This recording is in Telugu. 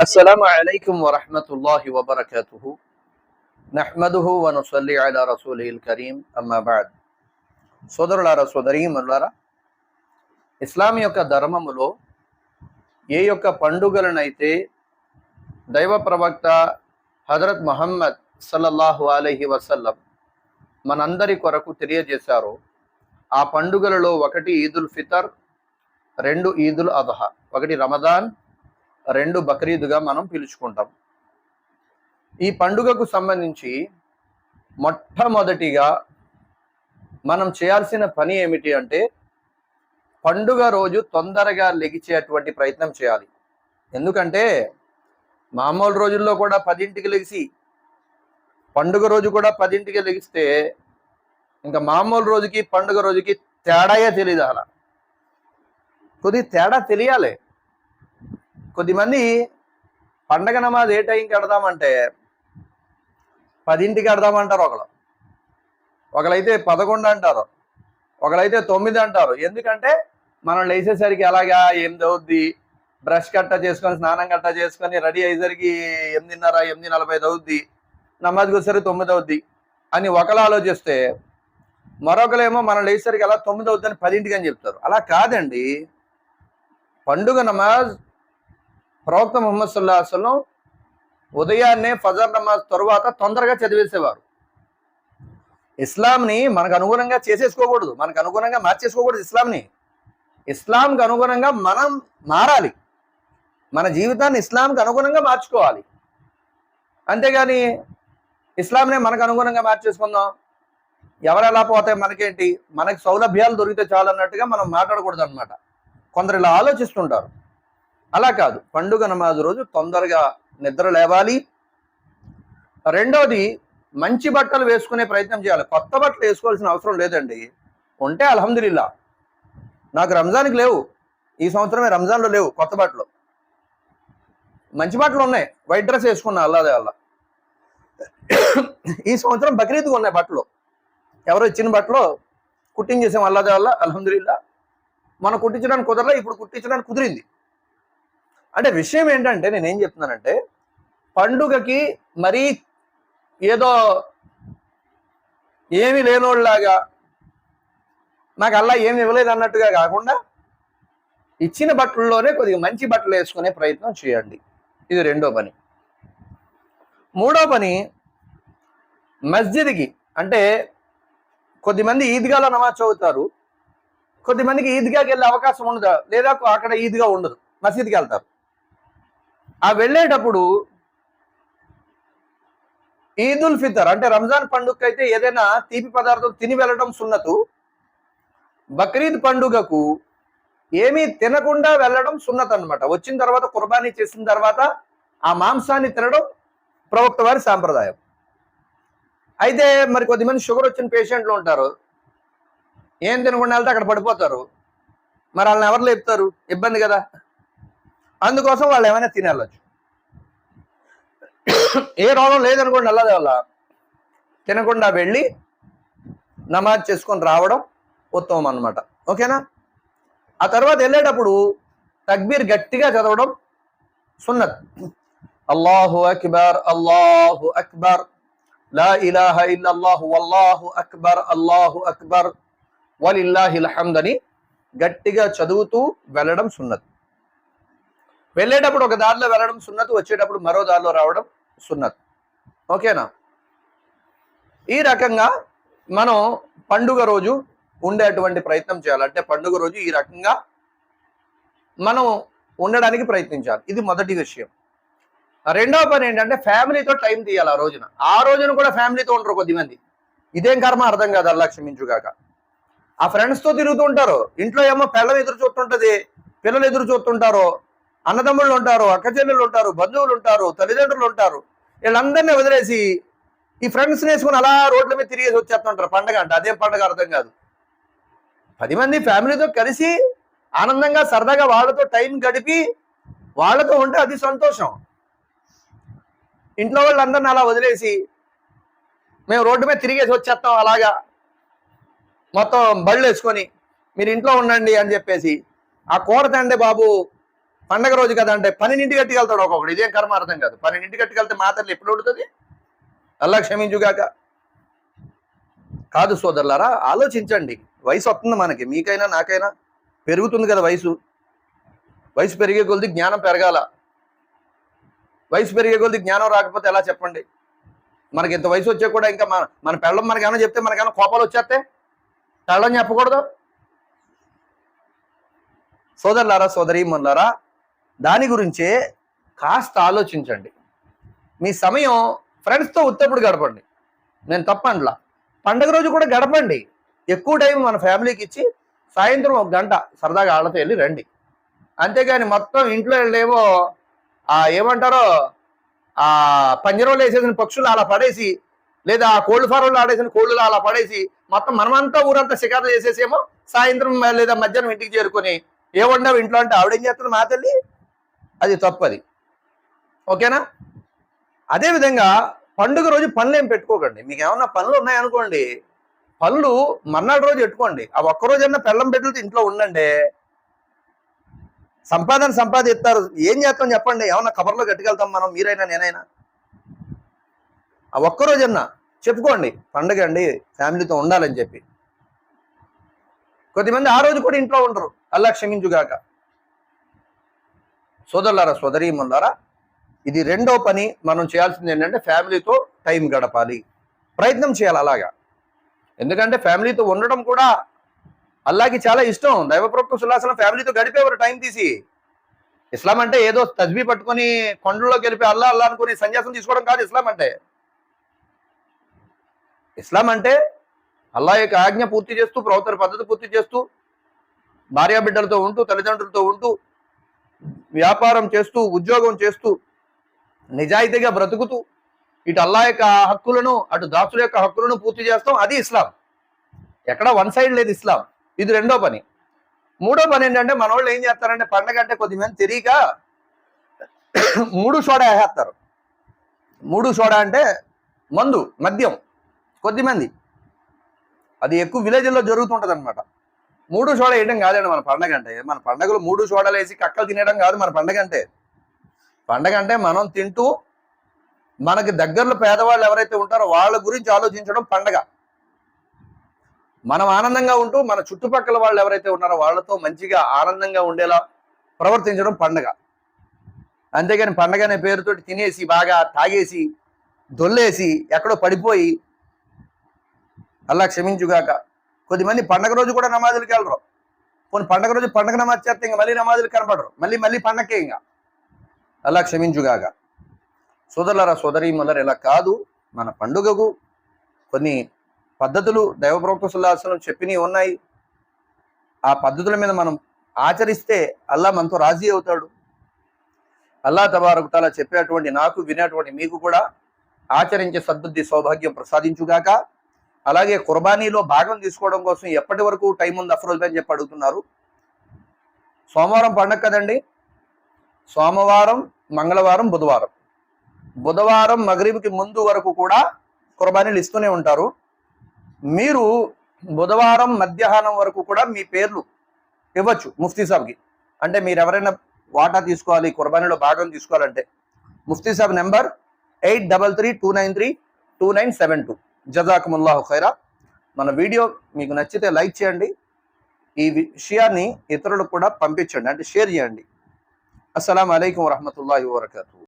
السلام عليكم ورحمة الله وبركاته نحمده ونصلي على رسوله الكريم أما بعد సోదరులారా సోదరీమనులారా ఇస్లాం యొక్క ధర్మములో ఏ యొక్క పండుగలనైతే దైవ ప్రవక్త హజరత్ మహమ్మద్ సల్లల్లాహు అలైహి వసల్లం మనందరి కొరకు తెలియజేశారో ఆ పండుగలలో ఒకటి ఈదుల్ ఫితర్ రెండు ఈదుల్ అదహా ఒకటి రమదాన్ రెండు బక్రీదుగా మనం పిలుచుకుంటాం. ఈ పండుగకు సంబంధించి మొట్టమొదటిగా మనం చేయాల్సిన పని ఏమిటి అంటే పండుగ రోజు తొందరగా లెగిచేటువంటి ప్రయత్నం చేయాలి. ఎందుకంటే మామూలు రోజుల్లో కూడా పదింటికి లెగిసి పండుగ రోజు కూడా పదింటికి లెగిస్తే ఇంకా మామూలు రోజుకి పండుగ రోజుకి తేడాయే తెలియదు అలా. కొద్ది తేడా తెలియాలి. కొద్దిమంది పండగ నమాజ్ ఏ టైంకి కడదామంటే పదింటికి కడదామంటారు ఒకళ్ళు. ఒకరైతే పదకొండు అంటారు. ఒకరైతే తొమ్మిది అంటారు. ఎందుకంటే మనం లేచేసరికి ఎలాగా ఎనిమిది అవుద్ది బ్రష్ కట్ట చేసుకొని స్నానం కట్ట చేసుకొని రెడీ అయ్యేసరికి ఎనిమిదిన్నర ఎనిమిది నలభై ఐదు అవుద్ది నమాజ్కి వచ్చేసరికి తొమ్మిది అవుద్ది అని ఒకరు ఆలోచిస్తే మరొకరేమో మనం లేచేసరికి అలా తొమ్మిది అవుద్దని పదింటికి అని చెప్తారు. అలా కాదండి. పండుగ నమాజ్ ప్రవక్త ముహమ్మద్ సుల్లా అసలం ఉదయాన్నే ఫజర్ నమాజ్ తరువాత తొందరగా చదివేసేవారు. ఇస్లాంని మనకు అనుగుణంగా చేసేసుకోకూడదు. మనకు అనుగుణంగా మార్చేసుకోకూడదు ఇస్లాంని. ఇస్లాంకి అనుగుణంగా మనం మారాలి. మన జీవితాన్ని ఇస్లాంకి అనుగుణంగా మార్చుకోవాలి. అంతేగాని ఇస్లాంనే మనకు అనుగుణంగా మార్చేసుకుందాం. ఎవరు ఎలా పోతే మనకేంటి? మనకి సౌలభ్యాలు దొరికితే చాలు అన్నట్టుగా మనం మాట్లాడకూడదు అనమాట కొందరు ఇలా ఆలోచిస్తుంటారు. అలా కాదు. పండుగ నమాజు రోజు తొందరగా నిద్ర లేవాలి. రెండవది మంచి బట్టలు వేసుకునే ప్రయత్నం చేయాలి. కొత్త బట్టలు వేసుకోవాల్సిన అవసరం లేదండి. ఉంటే అల్హమ్దుల్లా నాకు రంజాన్కి లేవు. ఈ సంవత్సరమే రంజాన్లో లేవు కొత్త బట్టలు. మంచి బట్టలు ఉన్నాయి. వైట్ డ్రెస్ వేసుకున్నా అల్లాదే అల్లా. ఈ సంవత్సరం బక్రీద్గా ఉన్నాయి బట్టలు. ఎవరో ఇచ్చిన బట్టలు కుట్టించేసాం అల్లాదే అల్లా అల్హమ్దుల్లా మనం కుట్టించడానికి కుదరలే ఇప్పుడు కుట్టించడానికి కుదిరింది. అంటే విషయం ఏంటంటే నేనేం చెప్తున్నానంటే పండుగకి మరీ ఏదో ఏమి లేనోళ్ళలాగా నాకు అలా ఏమి ఇవ్వలేదు అన్నట్టుగా కాకుండా ఇచ్చిన బట్టల్లోనే కొద్దిగా మంచి బట్టలు వేసుకునే ప్రయత్నం చేయండి. ఇది రెండో పని. మూడో పని మస్జిద్కి అంటే కొద్దిమంది ఈద్గాలో నమాజ్ చదువుతారు. కొద్దిమందికి ఈద్గాకి వెళ్ళే అవకాశం ఉండదు. లేదా అక్కడ ఈద్గా ఉండదు. మసీద్కి వెళ్తారు. ఆ వెళ్ళేటప్పుడు ఈదుల్ ఫితర్ అంటే రంజాన్ పండుగకి అయితే ఏదైనా తీపి పదార్థం తిని వెళ్ళడం సున్నతు. బక్రీద్ పండుగకు ఏమీ తినకుండా వెళ్ళడం సున్నత్ అనమాట వచ్చిన తర్వాత కుర్బానీ చేసిన తర్వాత ఆ మాంసాన్ని తినడం ప్రవక్త వారి సాంప్రదాయం. అయితే మరి కొద్దిమంది షుగర్ వచ్చిన పేషెంట్లు ఉంటారు. ఏం తినకుండా వెళ్తే అక్కడ పడిపోతారు. మరి వాళ్ళని ఎవరు లేపుతారు? ఇబ్బంది కదా. అందుకోసం వాళ్ళు ఏమైనా తినేళ్ళచ్చు ఏ రోగం లేదనుకోండి అల్లదే వల్ల. తినకుండా వెళ్ళి నమాజ్ చేసుకొని రావడం ఉత్తమం అన్నమాట. ఓకేనా? ఆ తర్వాత వెళ్ళేటప్పుడు తక్బీర్ గట్టిగా చదవడం సున్నత్. అల్లాహు అక్బర్ అల్లాహు అక్బర్. లా ఇలాహ ఇల్లల్లాహు అల్లాహు అక్బర్ అల్లాహు అక్బర్. వలిల్లాహిల్ హమ్ద్ అని గట్టిగా చదువుతూ వెళ్ళడం సున్నత్. వెళ్ళేటప్పుడు ఒక దారిలో వెళ్ళడం సున్నత్ వచ్చేటప్పుడు మరో దారిలో రావడం సున్నత్. ఓకేనా? ఈ రకంగా మనం పండుగ రోజు ఉండేటువంటి ప్రయత్నం చేయాలి. అంటే పండుగ రోజు ఈ రకంగా మనం ఉండడానికి ప్రయత్నించాలి. ఇది మొదటి విషయం. రెండవ పని ఏంటంటే ఫ్యామిలీతో టైం తీయాలి ఆ రోజున. ఆ రోజున కూడా ఫ్యామిలీతో ఉండరు కొద్దిమంది. ఇదేం కర్మ? అర్థం కాదు. అలా క్షమించుగాక. ఆ ఫ్రెండ్స్తో తిరుగుతూ ఉంటారు. ఇంట్లో ఏమో పిల్లలు ఎదురు చూస్తుంటది. పిల్లలు ఎదురు చూస్తుంటారో. అన్నదమ్ముళ్ళు ఉంటారు అక్కచెల్లెళ్ళు ఉంటారు బంధువులు ఉంటారు తల్లిదండ్రులు ఉంటారు. వీళ్ళందరినీ వదిలేసి ఈ ఫ్రెండ్స్ వేసుకుని అలా రోడ్ల మీద తిరిగేసి వచ్చేస్తుంటారు. పండగ అంటే అదేం పండగ అర్థం కాదు. పది మంది ఫ్యామిలీతో కలిసి ఆనందంగా సరదాగా వాళ్ళతో టైం గడిపి వాళ్ళతో ఉంటే అది సంతోషం. ఇంట్లో వాళ్ళందరిని అలా వదిలేసి మేము రోడ్డు మీద తిరిగేసి వచ్చేస్తాం అలాగా. మొత్తం బళ్ళు వేసుకొని మీరు ఇంట్లో ఉండండి అని చెప్పేసి ఆ కూర తండే బాబు పండగ రోజు కదా అంటే పన్నెండింటి కట్టుకెళ్తాడు ఒక్కొక్కడు. ఇదేం కర్మ అర్థం కాదు. పన్నెండింటి కట్టుకెళ్తే మాత్రం ఎప్పుడు ఉడుతుంది అల్లా క్షమించుగాక. కాదు సోదరులారా ఆలోచించండి. వయసు వస్తుంది మనకి. మీకైనా నాకైనా పెరుగుతుంది కదా వయసు. వయసు పెరిగే కొద్ది జ్ఞానం పెరగాల. వయసు పెరిగే కొద్ది జ్ఞానం రాకపోతే ఎలా చెప్పండి? మనకి ఇంత వయసు వచ్చే కూడా ఇంకా మన మన పెళ్ళం మనకి ఏమైనా చెప్తే మనకేమైనా కోపాలు వచ్చేస్తే పెళ్ళం చెప్పకూడదు? సోదరులారా సోదరి మొన్నారా దాని గురించే కాస్త ఆలోచించండి. మీ సమయం ఫ్రెండ్స్తో ఉత్తప్పుడు గడపండి. నేను తప్పండ్లా పండగ రోజు కూడా గడపండి. ఎక్కువ టైం మన ఫ్యామిలీకి ఇచ్చి సాయంత్రం ఒక గంట సరదాగా ఆళ్ళతో వెళ్ళి రండి. అంతేగాని మొత్తం ఇంట్లో వెళ్ళేమో ఆ ఏమంటారో ఆ పంజరంలో వేసేసిన పక్షులు అలా పడేసి లేదా ఆ కోళ్ళు ఫారంలో ఆడేసిన కోళ్ళు అలా పడేసి మొత్తం మనమంతా ఊరంతా షికార్లు చేసేసేమో సాయంత్రం లేదా మధ్యాహ్నం ఇంటికి చేరుకొని ఏ వండావు ఇంట్లో అంటే ఆవిడేం చేస్తుంది మా తల్లి? అది తప్పది. ఓకేనా? అదేవిధంగా పండుగ రోజు పనులు ఏం పెట్టుకోకండి. మీకు ఏమన్నా పనులు ఉన్నాయనుకోండి పనులు మర్నాడు రోజు పెట్టుకోండి. ఆ ఒక్కరోజన్నా పెళ్ళం పెట్టులతో ఇంట్లో ఉండండి. సంపాదన సంపాదిస్తారు. ఏం చేస్తాం చెప్పండి. ఏమన్నా కబర్లో కట్టుకెళ్తాం మనం మీరైనా నేనైనా. ఆ ఒక్కరోజన్నా చెప్పుకోండి పండుగ అండి ఫ్యామిలీతో ఉండాలని చెప్పి. కొద్దిమంది ఆ రోజు కూడా ఇంట్లో ఉండరు. అల్లా క్షమించుగాక. సోదరులారా సోదరీమన్నారా ఇది రెండో పని మనం చేయాల్సింది ఏంటంటే ఫ్యామిలీతో టైం గడపాలి. ప్రయత్నం చేయాలి అలాగా. ఎందుకంటే ఫ్యామిలీతో ఉండడం కూడా అల్లాకి చాలా ఇష్టం. దైవప్రభు సుల్లాసనం ఫ్యామిలీతో గడిపేవారు టైం తీసి. ఇస్లాం అంటే ఏదో తజ్బీ పట్టుకొని కొండల్లోకి వెళ్ళిపోయి అల్లా అల్లా అనుకుని సన్యాసం తీసుకోవడం కాదు ఇస్లాం అంటే. ఇస్లాం అంటే అల్లా యొక్క ఆజ్ఞ పూర్తి చేస్తూ ప్రవర్తన పద్ధతి పూర్తి చేస్తూ భార్యా బిడ్డలతో ఉంటూ తల్లిదండ్రులతో ఉంటూ వ్యాపారం చేస్తూ ఉద్యోగం చేస్తూ నిజాయితీగా బ్రతుకుతూ ఇటు అల్లా యొక్క హక్కులను అటు దాసుల యొక్క హక్కులను పూర్తి చేస్తాం. అది ఇస్లాం. ఎక్కడ వన్ సైడ్ లేదు ఇస్లాం. ఇది రెండో పని. మూడో పని ఏంటంటే మన వాళ్ళు ఏం చేస్తారంటే పండగ అంటే కొద్దిమంది తెలియక మూడు సోడా వేసేస్తారు. మూడు సోడా అంటే మందు మద్యం కొద్దిమంది అది ఎక్కువ విలేజ్లో జరుగుతుంటుంది అనమాట మూడు సోడా వేయడం కాదండి మన పండగ అంటే. మన పండగలు మూడు సోడాలు వేసి కక్కలు తినేయడం కాదు మన పండగ అంటే. పండగ అంటే మనం తింటూ మనకి దగ్గరలో పేదవాళ్ళు ఎవరైతే ఉంటారో వాళ్ళ గురించి ఆలోచించడం పండగ. మనం ఆనందంగా ఉంటూ మన చుట్టుపక్కల వాళ్ళు ఎవరైతే ఉన్నారో వాళ్ళతో మంచిగా ఆనందంగా ఉండేలా ప్రవర్తించడం పండగ. అంతేగాని పండగ అనే పేరుతోటి తినేసి బాగా తాగేసి దొల్లేసి ఎక్కడో పడిపోయి అలా క్షమించుగాక కొద్దిమంది పండగ రోజు కూడా నమాజులకి వెళ్ళరు. కొన్ని పండగ రోజు పండగ నమాజ్ చేస్తే ఇంకా మళ్ళీ నమాజులు కనపడరు మళ్ళీ మళ్ళీ పండగకే ఇంకా. అల్లా క్షమించుగాక. సోదరులరా సోదరీమలరు ఇలా కాదు. మన పండుగకు కొన్ని పద్ధతులు దైవప్రవక్త సుల్లాసనం చెప్పినవి ఉన్నాయి. ఆ పద్ధతుల మీద మనం ఆచరిస్తే అల్లా మనతో రాజీ అవుతాడు. అల్లా తబారకుతాలా చెప్పేటువంటి నాకు వినేటువంటి మీకు కూడా ఆచరించే సద్బుద్ధి సౌభాగ్యం ప్రసాదించుగాక. అలాగే కుర్బానీలో భాగం తీసుకోవడం కోసం ఎప్పటి వరకు టైం ఉంది అఫ్రోజ్ అని చెప్పి అడుగుతున్నారు. సోమవారం పండగ కదండి. సోమవారం మంగళవారం బుధవారం. బుధవారం మగరీబ్కి ముందు వరకు కూడా కుర్బానీలు ఇస్తూనే ఉంటారు. మీరు బుధవారం మధ్యాహ్నం వరకు కూడా మీ పేర్లు ఇవ్వచ్చు ముఫ్తీ సాబ్కి. అంటే మీరు ఎవరైనా వాటా తీసుకోవాలి కుర్బానీలో భాగం తీసుకోవాలంటే ముఫ్తీ సాబ్ number eight double three two nine three two nine seven two. జజాకుముల్లాహు ఖైరా. మన వీడియో మీకు నచ్చితే లైక్ చేయండి. ఈ విషయాన్ని ఇతరులకు కూడా పంపించండి. అంటే షేర్ చేయండి. అస్సలం అయికం వరహమూల వరకతూ